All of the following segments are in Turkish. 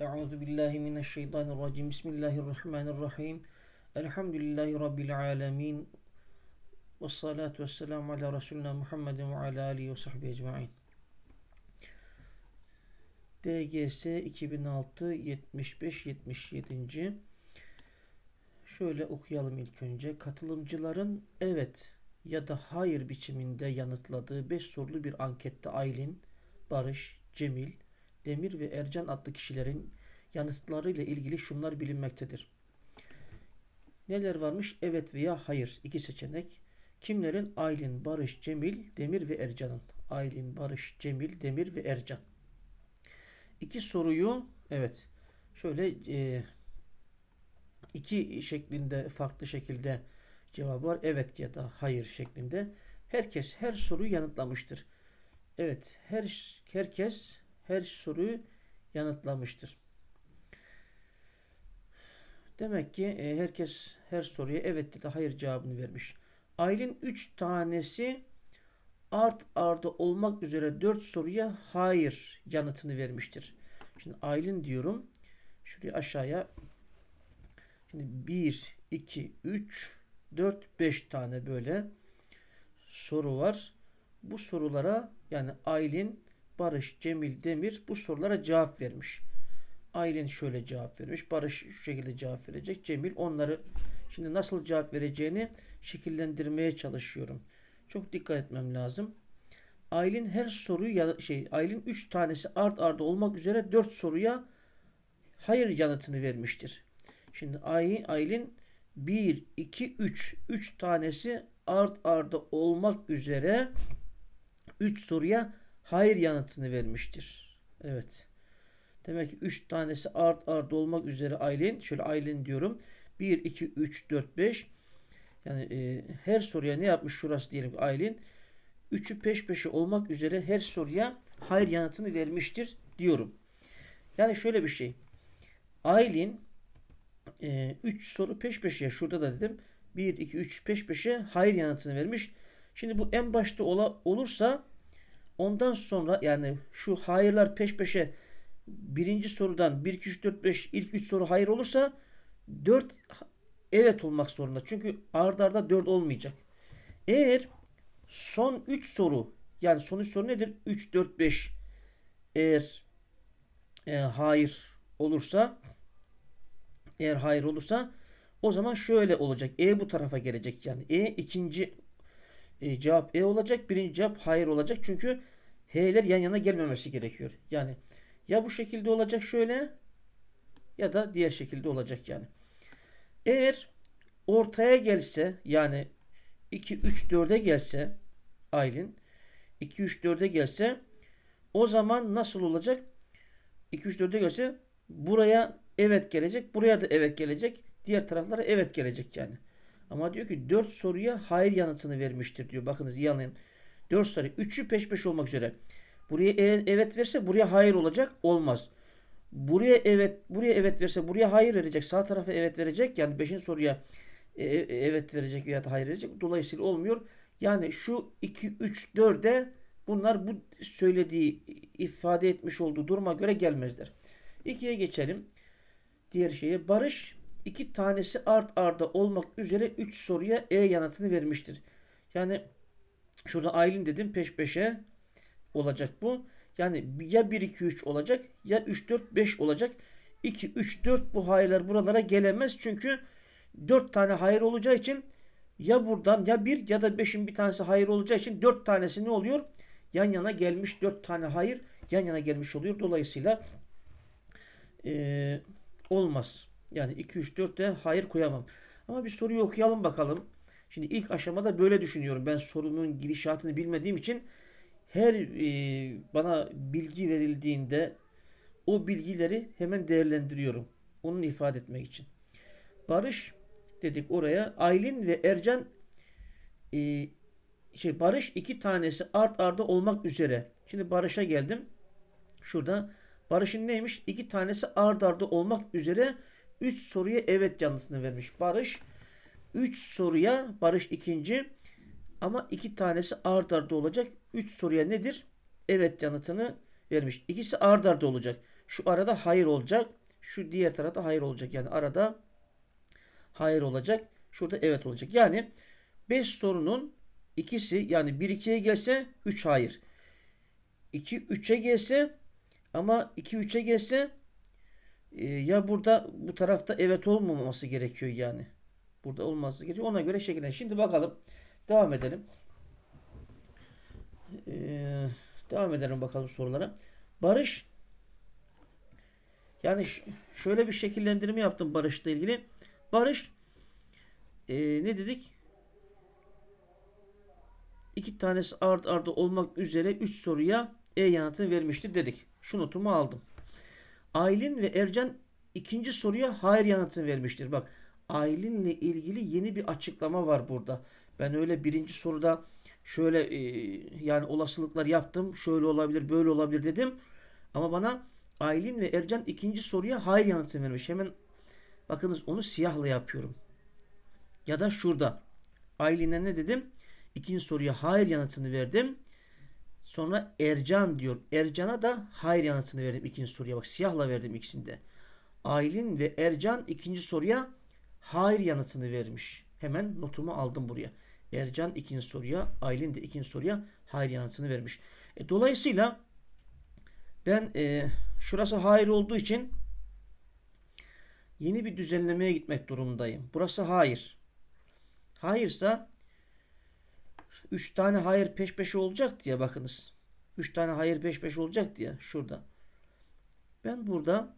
Euzu billahi mineşşeytanirracim. Bismillahirrahmanirrahim. Elhamdülillahi rabbil alamin. Ves salatu vesselamu ala Resulina Muhammedin ve ala alihi ve sahbihi ecmaîn. DGS 2006 75 77. Şöyle okuyalım ilk önce. Katılımcıların evet ya da hayır biçiminde yanıtladığı 5 sorulu bir ankette Aylin, Barış, Cemil, Demir ve Ercan adlı kişilerin yanıtlarıyla ilgili şunlar bilinmektedir. Neler varmış? Evet veya hayır. iki seçenek. Kimlerin? Aylin, Barış, Cemil, Demir ve Ercan'ın. Aylin, Barış, Cemil, Demir ve Ercan. İki soruyu evet şöyle e, iki şeklinde farklı şekilde cevabı var. Evet ya da hayır şeklinde. Herkes her soruyu yanıtlamıştır. Evet her herkes her soruyu yanıtlamıştır. Demek ki e, herkes her soruya evet da hayır cevabını vermiş. Aylin 3 tanesi art arda olmak üzere 4 soruya hayır yanıtını vermiştir. Şimdi Aylin diyorum. Şuraya aşağıya şimdi 1, 2, 3, 4, 5 tane böyle soru var. Bu sorulara yani Aylin, Barış, Cemil, Demir bu sorulara cevap vermiş. Aylin şöyle cevap vermiş. Barış şu şekilde cevap verecek. Cemil onları şimdi nasıl cevap vereceğini şekillendirmeye çalışıyorum. Çok dikkat etmem lazım. Aylin her soruyu ya şey Aylin 3 tanesi art arda olmak üzere 4 soruya hayır yanıtını vermiştir. Şimdi Aylin, Aylin 1 2 3 3 tanesi art arda olmak üzere 3 soruya hayır yanıtını vermiştir. Evet. Demek ki 3 tanesi art arda olmak üzere Aylin. Şöyle Aylin diyorum. 1, 2, 3, 4, 5. Yani e, her soruya ne yapmış şurası diyelim ki Aylin. 3'ü peş peşe olmak üzere her soruya hayır yanıtını vermiştir diyorum. Yani şöyle bir şey. Aylin 3 e, soru peş peşe şurada da dedim. 1, 2, 3 peş peşe hayır yanıtını vermiş. Şimdi bu en başta ola, olursa ondan sonra yani şu hayırlar peş peşe birinci sorudan 1, 2, 3, 4, 5 ilk 3 soru hayır olursa 4 evet olmak zorunda. Çünkü ardarda arda 4 olmayacak. Eğer son 3 soru yani son 3 soru nedir? 3, 4, 5 eğer e, hayır olursa eğer hayır olursa o zaman şöyle olacak. E bu tarafa gelecek yani. E ikinci e, cevap E olacak. Birinci cevap hayır olacak. Çünkü H'ler yan yana gelmemesi gerekiyor. Yani ya bu şekilde olacak şöyle ya da diğer şekilde olacak yani. Eğer ortaya gelse yani 2 3 4'e gelse Aylin 2 3 4'e gelse o zaman nasıl olacak? 2 3 4'e gelse buraya evet gelecek, buraya da evet gelecek, diğer taraflara evet gelecek yani. Ama diyor ki 4 soruya hayır yanıtını vermiştir diyor. Bakınız iyi anlayın. 4 soru 3'ü peş peşe olmak üzere. Buraya e, evet verse buraya hayır olacak. Olmaz. Buraya evet buraya evet verse buraya hayır verecek. Sağ tarafa evet verecek. Yani 5. soruya e, e, evet verecek veya hayır verecek. Dolayısıyla olmuyor. Yani şu 2 3 4'e bunlar bu söylediği ifade etmiş olduğu duruma göre gelmezler. 2'ye geçelim. Diğer şeye Barış iki tanesi art arda olmak üzere 3 soruya E yanıtını vermiştir. Yani şurada Aylin dedim peş peşe olacak bu. Yani ya 1 2 3 olacak ya 3 4 5 olacak. 2 3 4 bu hayırlar buralara gelemez. Çünkü 4 tane hayır olacağı için ya buradan ya 1 ya da 5'in bir tanesi hayır olacağı için 4 tanesi ne oluyor? Yan yana gelmiş 4 tane hayır yan yana gelmiş oluyor. Dolayısıyla ee, olmaz. Yani 2 3 4'te hayır koyamam. Ama bir soruyu okuyalım bakalım. Şimdi ilk aşamada böyle düşünüyorum. Ben sorunun gidişatını bilmediğim için her e, bana bilgi verildiğinde o bilgileri hemen değerlendiriyorum. Onun ifade etmek için. Barış dedik oraya. Aylin ve Ercan e, şey Barış iki tanesi art arda olmak üzere. Şimdi Barış'a geldim. Şurada Barış'ın neymiş? İki tanesi art arda olmak üzere 3 soruya evet yanıtını vermiş. Barış 3 soruya Barış ikinci ama iki tanesi art arda olacak. 3 soruya nedir? Evet yanıtını vermiş. İkisi art arda olacak. Şu arada hayır olacak. Şu diğer tarafta hayır olacak. Yani arada hayır olacak. Şurada evet olacak. Yani 5 sorunun ikisi yani 1 2'ye gelse 3 hayır. 2 3'e gelse ama 2 3'e gelse e, ya burada bu tarafta evet olmaması gerekiyor yani. Burada olması gerekiyor. Ona göre şekillen. Şimdi bakalım. Devam edelim. Ee, devam edelim bakalım sorulara. Barış yani şöyle bir şekillendirme yaptım Barış'la ilgili. Barış e, ne dedik? İki tanesi art arda olmak üzere 3 soruya E yanıtını vermiştir dedik. Şu notumu aldım. Aylin ve Ercan ikinci soruya hayır yanıtını vermiştir. Bak Aylin'le ilgili yeni bir açıklama var burada. Ben öyle birinci soruda şöyle e, yani olasılıklar yaptım. Şöyle olabilir, böyle olabilir dedim. Ama bana Aylin ve Ercan ikinci soruya hayır yanıtını vermiş. Hemen bakınız onu siyahla yapıyorum. Ya da şurada. Aylin'e ne dedim? İkinci soruya hayır yanıtını verdim. Sonra Ercan diyor. Ercan'a da hayır yanıtını verdim ikinci soruya. Bak siyahla verdim ikisinde. Aylin ve Ercan ikinci soruya hayır yanıtını vermiş. Hemen notumu aldım buraya. Ercan ikinci soruya, Aylin de ikinci soruya hayır yanıtını vermiş. E, dolayısıyla ben e, şurası hayır olduğu için yeni bir düzenlemeye gitmek durumundayım. Burası hayır. Hayırsa 3 tane hayır peş peşe olacak diye bakınız. 3 tane hayır peş peşe olacak diye şurada. Ben burada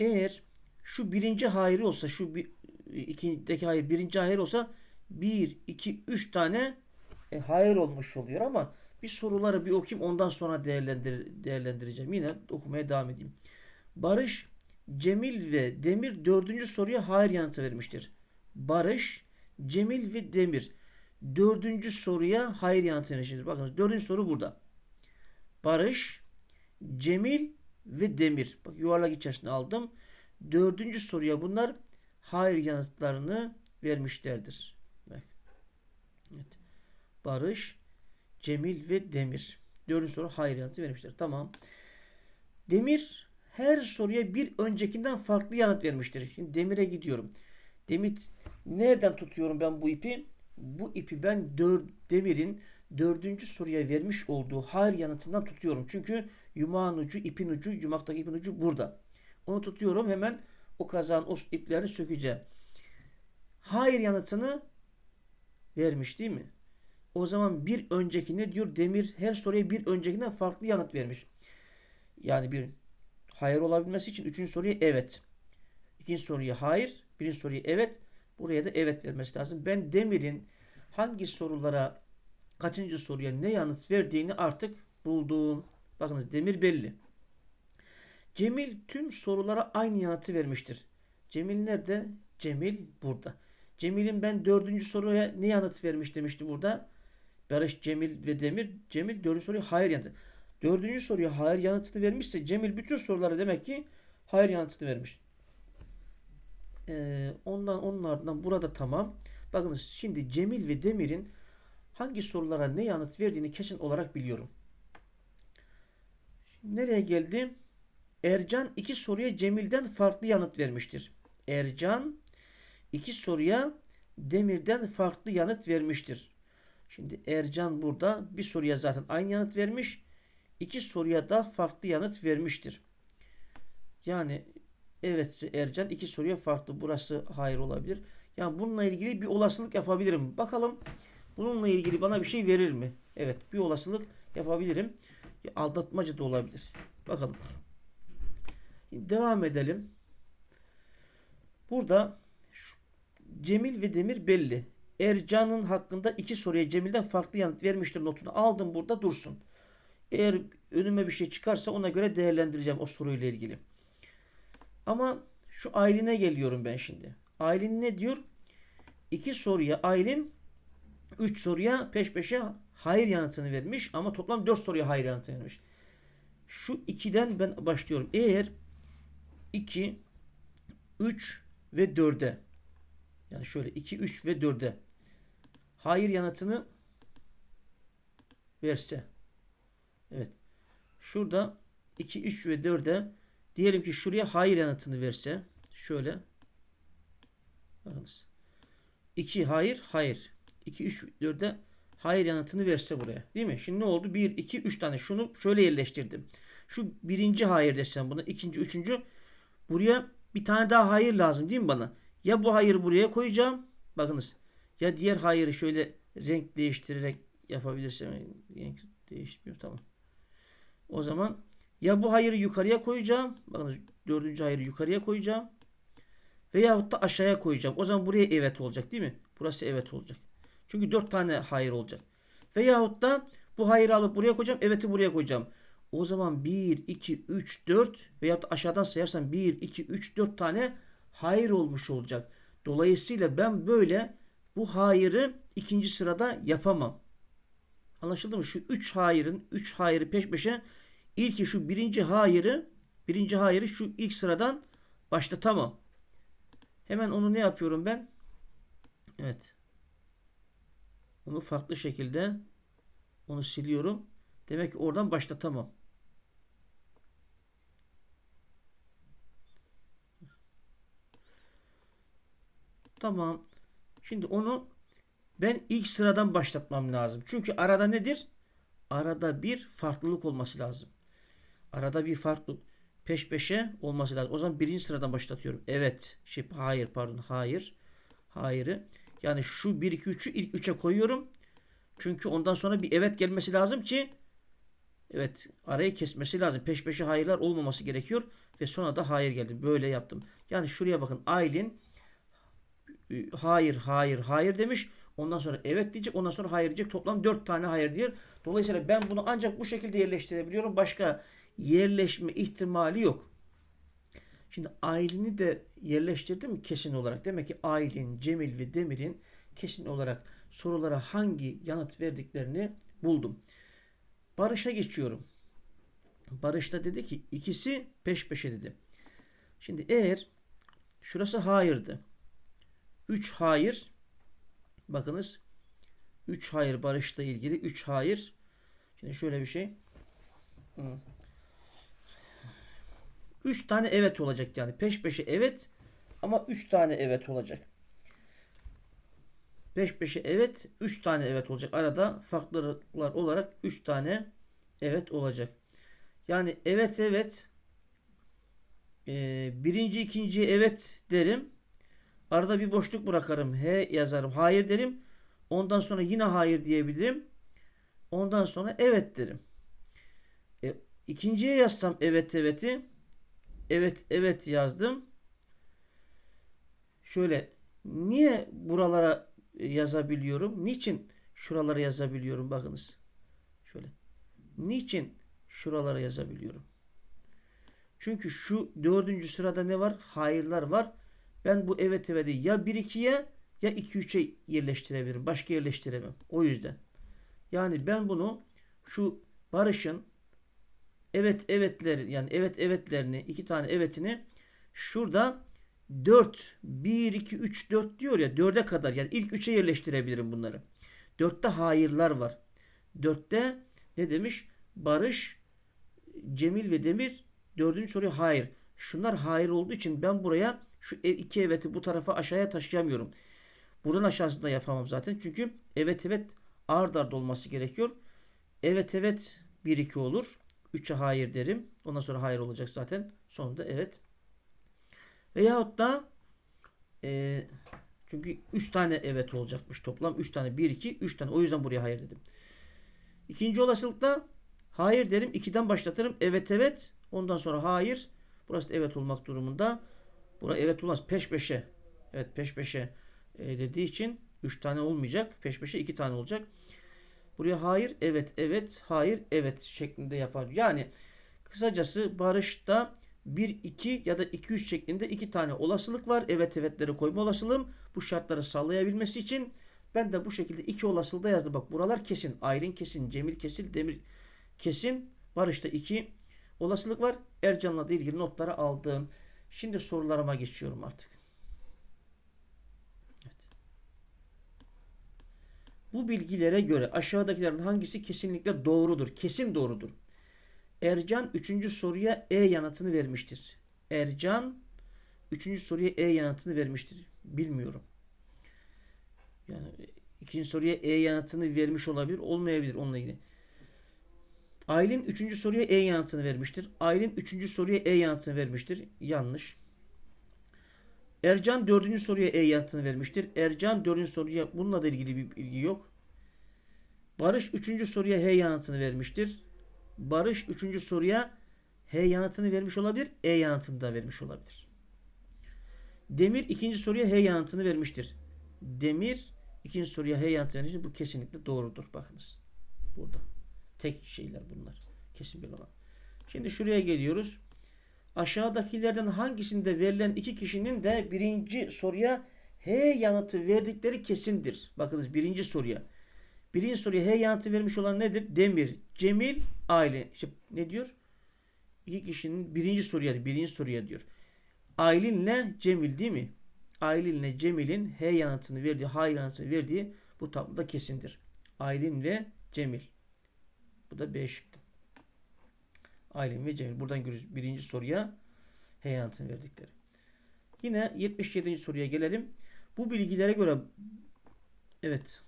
eğer şu birinci hayır olsa şu bir, ikideki hayır birinci hayır olsa 1, 2, 3 tane e, hayır olmuş oluyor ama bir soruları bir okuyayım ondan sonra değerlendir, değerlendireceğim. Yine okumaya devam edeyim. Barış, Cemil ve Demir dördüncü soruya hayır yanıtı vermiştir. Barış, Cemil ve Demir dördüncü soruya hayır yanıtı vermiştir. Bakın dördüncü soru burada. Barış, Cemil ve Demir. Bak yuvarlak içerisinde aldım. Dördüncü soruya bunlar hayır yanıtlarını vermişlerdir. Bak. Evet. Barış, Cemil ve Demir. Dördüncü soru hayır yanıtı vermişler. Tamam. Demir her soruya bir öncekinden farklı yanıt vermiştir. Şimdi Demir'e gidiyorum. Demir nereden tutuyorum ben bu ipi? Bu ipi ben dör, Demir'in dördüncü soruya vermiş olduğu hayır yanıtından tutuyorum. Çünkü yumağın ucu, ipin ucu, yumaktaki ipin ucu burada. Onu tutuyorum hemen o kazan, o iplerini sökeceğim. Hayır yanıtını vermiş değil mi? O zaman bir öncekine diyor Demir her soruya bir öncekinden farklı yanıt vermiş. Yani bir hayır olabilmesi için üçüncü soruya evet. İkinci soruya hayır. Birinci soruya evet. Buraya da evet vermesi lazım. Ben Demir'in hangi sorulara kaçıncı soruya ne yanıt verdiğini artık buldum. Bakınız Demir belli. Cemil tüm sorulara aynı yanıtı vermiştir. Cemil nerede? Cemil burada. Cemil'in ben dördüncü soruya ne yanıt vermiş demişti burada. Barış, Cemil ve Demir. Cemil dördüncü soruya hayır yanıtı. Dördüncü soruya hayır yanıtını vermişse Cemil bütün sorulara demek ki hayır yanıtını vermiş. Ee, ondan onun ardından burada tamam. Bakınız şimdi Cemil ve Demir'in hangi sorulara ne yanıt verdiğini kesin olarak biliyorum. Şimdi nereye geldi? Ercan iki soruya Cemil'den farklı yanıt vermiştir. Ercan iki soruya Demir'den farklı yanıt vermiştir. Şimdi Ercan burada bir soruya zaten aynı yanıt vermiş. İki soruya da farklı yanıt vermiştir. Yani evetse Ercan iki soruya farklı. Burası hayır olabilir. Yani bununla ilgili bir olasılık yapabilirim. Bakalım bununla ilgili bana bir şey verir mi? Evet bir olasılık yapabilirim. Aldatmaca da olabilir. Bakalım. Devam edelim. Burada Cemil ve Demir belli. Ercan'ın hakkında iki soruya Cemil'den farklı yanıt vermiştir notunu aldım burada dursun. Eğer önüme bir şey çıkarsa ona göre değerlendireceğim o soruyla ilgili. Ama şu Aylin'e geliyorum ben şimdi. Aylin ne diyor? İki soruya Aylin üç soruya peş peşe hayır yanıtını vermiş ama toplam dört soruya hayır yanıtını vermiş. Şu ikiden ben başlıyorum. Eğer 2, 3 ve 4'e yani şöyle 2, 3 ve 4'e hayır yanıtını verse. Evet. Şurada 2, 3 ve 4'e diyelim ki şuraya hayır yanıtını verse şöyle bakınız 2 hayır hayır 2, 3, 4'e hayır yanıtını verse buraya değil mi? Şimdi ne oldu? 1, 2, 3 tane şunu şöyle yerleştirdim. Şu birinci hayır desem buna ikinci, üçüncü buraya bir tane daha hayır lazım değil mi bana? Ya bu hayırı buraya koyacağım. Bakınız. Ya diğer hayırı şöyle renk değiştirerek yapabilirsem renk değişmiyor tamam. O zaman ya bu hayırı yukarıya koyacağım. Bakınız dördüncü hayırı yukarıya koyacağım. Veyahut da aşağıya koyacağım. O zaman buraya evet olacak değil mi? Burası evet olacak. Çünkü dört tane hayır olacak. Veyahut da bu hayırı alıp buraya koyacağım. Evet'i buraya koyacağım. O zaman 1, 2, 3, 4 veyahut da aşağıdan sayarsan 1, 2, 3, 4 tane hayır olmuş olacak. Dolayısıyla ben böyle bu hayırı ikinci sırada yapamam. Anlaşıldı mı? Şu 3 hayırın 3 hayırı peş peşe ilki şu birinci hayırı birinci hayırı şu ilk sıradan başlatamam. Hemen onu ne yapıyorum ben? Evet. Onu farklı şekilde onu siliyorum. Demek ki oradan başlatamam. Tamam. Şimdi onu ben ilk sıradan başlatmam lazım. Çünkü arada nedir? Arada bir farklılık olması lazım. Arada bir farklı peş peşe olması lazım. O zaman birinci sıradan başlatıyorum. Evet. Şey, hayır pardon. Hayır. Hayırı. Yani şu 1 2 3'ü ilk 3'e koyuyorum. Çünkü ondan sonra bir evet gelmesi lazım ki evet arayı kesmesi lazım. Peş peşe hayırlar olmaması gerekiyor ve sonra da hayır geldi. Böyle yaptım. Yani şuraya bakın. Aylin hayır hayır hayır demiş. Ondan sonra evet diyecek. Ondan sonra hayır diyecek. Toplam 4 tane hayır diyor. Dolayısıyla ben bunu ancak bu şekilde yerleştirebiliyorum. Başka yerleşme ihtimali yok. Şimdi Aylin'i de yerleştirdim kesin olarak. Demek ki Aylin, Cemil ve Demir'in kesin olarak sorulara hangi yanıt verdiklerini buldum. Barış'a geçiyorum. Barış da dedi ki ikisi peş peşe dedi. Şimdi eğer şurası hayırdı. 3 hayır bakınız 3 hayır Barış'la ilgili 3 hayır. Şimdi şöyle bir şey. 3 tane evet olacak yani. Peş peşe evet ama 3 tane evet olacak. Peş peşe evet 3 tane evet olacak. Arada farklılar olarak 3 tane evet olacak. Yani evet evet ee, birinci ikinci evet derim. Arada bir boşluk bırakarım. He yazarım. Hayır derim. Ondan sonra yine hayır diyebilirim. Ondan sonra evet derim. E, ikinciye yazsam evet evet'i evet evet yazdım. Şöyle niye buralara yazabiliyorum? Niçin şuralara yazabiliyorum? Bakınız. Şöyle. Niçin şuralara yazabiliyorum? Çünkü şu dördüncü sırada ne var? Hayırlar var. Ben bu evet evet'i ya 1-2'ye ya 2-3'e yerleştirebilirim. Başka yerleştiremem. O yüzden. Yani ben bunu şu Barış'ın evet evetler yani evet evetlerini iki tane evetini şurada 4 1 2 3 4 diyor ya 4'e kadar yani ilk 3'e yerleştirebilirim bunları. 4'te hayırlar var. 4'te ne demiş? Barış, Cemil ve Demir dördüncü soruya hayır. Şunlar hayır olduğu için ben buraya şu iki eveti bu tarafa aşağıya taşıyamıyorum. Buradan aşağısında yapamam zaten. Çünkü evet evet ard arda olması gerekiyor. Evet evet 1 2 olur. 3'e hayır derim. Ondan sonra hayır olacak zaten. Sonunda evet. Veyahut da e, çünkü 3 tane evet olacakmış toplam. 3 tane 1 2 3 tane. O yüzden buraya hayır dedim. İkinci olasılıkta hayır derim. 2'den başlatırım. Evet evet. Ondan sonra hayır. Burası da evet olmak durumunda. Bura evet olmaz. Peş peşe. Evet peş peşe e, dediği için 3 tane olmayacak. Peş peşe 2 tane olacak. Buraya hayır, evet, evet, hayır, evet şeklinde yapar. Yani kısacası barışta 1, 2 ya da 2, 3 şeklinde 2 tane olasılık var. Evet evetleri koyma olasılığım. Bu şartları sağlayabilmesi için ben de bu şekilde iki olasılığı da yazdım. Bak buralar kesin. Aylin kesin, Cemil kesin, Demir kesin. Barışta 2 olasılık var. Ercan'la da ilgili notları aldım. Şimdi sorularıma geçiyorum artık. Bu bilgilere göre aşağıdakilerin hangisi kesinlikle doğrudur? Kesin doğrudur. Ercan 3. soruya E yanıtını vermiştir. Ercan 3. soruya E yanıtını vermiştir. Bilmiyorum. Yani ikinci soruya E yanıtını vermiş olabilir, olmayabilir onunla ilgili. Aylin 3. soruya E yanıtını vermiştir. Aylin 3. soruya E yanıtını vermiştir. Yanlış. Ercan 4. soruya E yanıtını vermiştir. Ercan 4. soruya bununla da ilgili bir bilgi yok. Barış 3. soruya H yanıtını vermiştir. Barış 3. soruya H yanıtını vermiş olabilir. E yanıtını da vermiş olabilir. Demir 2. soruya H yanıtını vermiştir. Demir 2. soruya H yanıtını vermiştir. Bu kesinlikle doğrudur. Bakınız. Burada. Tek şeyler bunlar. Kesin bir olan. Şimdi şuraya geliyoruz. Aşağıdakilerden hangisinde verilen iki kişinin de birinci soruya H yanıtı verdikleri kesindir. Bakınız birinci soruya. Birinci soruya H yanıtı vermiş olan nedir? Demir, Cemil, Aile. İşte ne diyor? İki kişinin birinci soruya, birinci soruya diyor. Aylin'le Cemil değil mi? Aylin'le Cemil'in H yanıtını verdiği, H yanıtını verdiği bu tabloda kesindir. Aylin'le Cemil. Bu da B şıkkı. Aylin ve Cemil. Buradan görüyoruz birinci soruya H yanıtını verdikleri. Yine 77. soruya gelelim. Bu bilgilere göre evet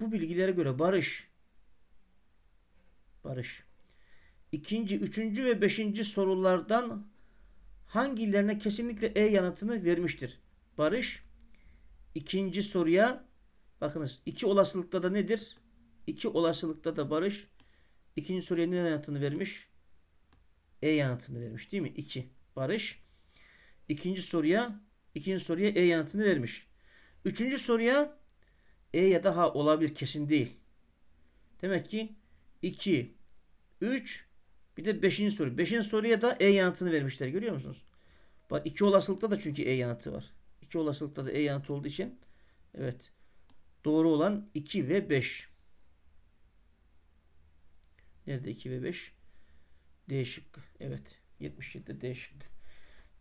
bu bilgilere göre Barış Barış ikinci, üçüncü ve beşinci sorulardan hangilerine kesinlikle E yanıtını vermiştir? Barış ikinci soruya bakınız iki olasılıkta da nedir? İki olasılıkta da Barış ikinci soruya ne yanıtını vermiş? E yanıtını vermiş değil mi? 2. Barış ikinci soruya ikinci soruya E yanıtını vermiş. Üçüncü soruya E ya da H olabilir kesin değil. Demek ki 2, 3 bir de 5. soru. 5. soruya da E yanıtını vermişler. Görüyor musunuz? Bak iki olasılıkta da çünkü E yanıtı var. İki olasılıkta da E yanıtı olduğu için evet doğru olan 2 ve 5. Nerede 2 ve 5? D şıkkı. Evet. 77'de D şıkkı.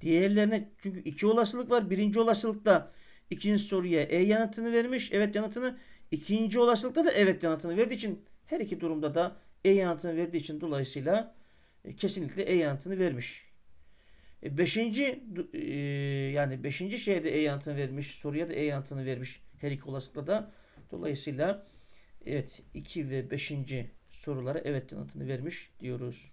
Diğerlerine çünkü iki olasılık var. Birinci olasılıkta ikinci soruya E yanıtını vermiş. Evet yanıtını. İkinci olasılıkta da evet yanıtını verdiği için her iki durumda da E yanıtını verdiği için dolayısıyla e, kesinlikle E yanıtını vermiş. E, beşinci e, yani beşinci şeyde E yanıtını vermiş. Soruya da E yanıtını vermiş. Her iki olasılıkta da. Dolayısıyla evet 2 ve 5. sorulara evet yanıtını vermiş diyoruz.